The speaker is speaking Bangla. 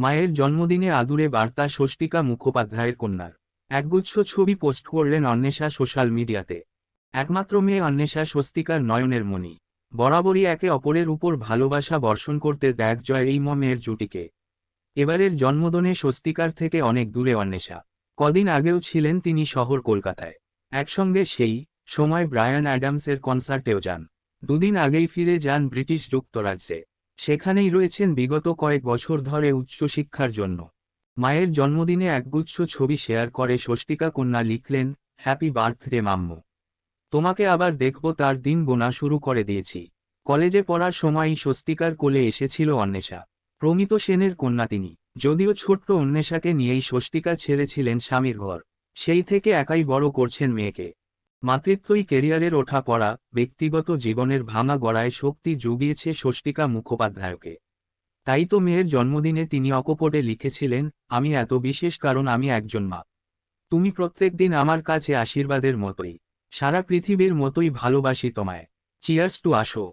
মায়ের জন্মদিনে আদুরে বার্তা স্বস্তিকা মুখোপাধ্যায়ের কন্যার। একগুচ্ছ ছবি পোস্ট করলেন অন্বেষা সোশ্যাল মিডিয়াতে। একমাত্র মেয়ে অন্বেষা স্বস্তিকার নয়নের মণি। বরাবরই একে অপরের উপর ভালোবাসা বর্ষণ করতে দেখ জয় এই মমের জুটিকে। এবারের জন্মদিনে স্বস্তিকার থেকে অনেক দূরে অন্বেষা। কদিন আগেও ছিলেন তিনি শহর কলকাতায়। একসঙ্গে সেই সময় ব্রায়ান অ্যাডামসের কনসার্টেও যান। দুদিন আগেই ফিরে যান ব্রিটিশ যুক্তরাজ্যে। সেখানেই রয়েছেন বিগত কয়েক বছর ধরে উচ্চশিক্ষার জন্য। মায়ের জন্মদিনে একগুচ্ছ ছবি শেয়ার করে স্বস্তিকা কন্যা লিখলেন, হ্যাপি বার্থডে, মাম্মু। তোমাকে আবার দেখব তার দিন গোনা শুরু করে দিয়েছি। কলেজে পড়ার সময়ই স্বস্তিকার কোলে এসেছিল অন্বেষা। প্রমিত সেনের কন্যা তিনি। যদিও ছোট্ট অন্বেষাকে নিয়েই স্বস্তিকা ছেড়েছিলেন স্বামীর ঘর। সেই থেকে একাই বড় করছেন মেয়েকে। মাতৃত্বই কেরিয়ারের ওঠা পড়া, ব্যক্তিগত জীবনের ভাঙা গড়ায় শক্তি জুগিয়েছে স্বস্তিকা মুখোপাধ্যায়কে। তাই তো মেয়ের জন্মদিনে তিনি অকপটে লিখেছিলেন, আমি এত বিশেষ কারণ, আমি একজন মা। তুমি প্রত্যেক দিন আমার কাছে আশীর্বাদের মতোই। সারা পৃথিবীর মতোই ভালোবাসি তোমায়। চিয়ার্স টু আসো।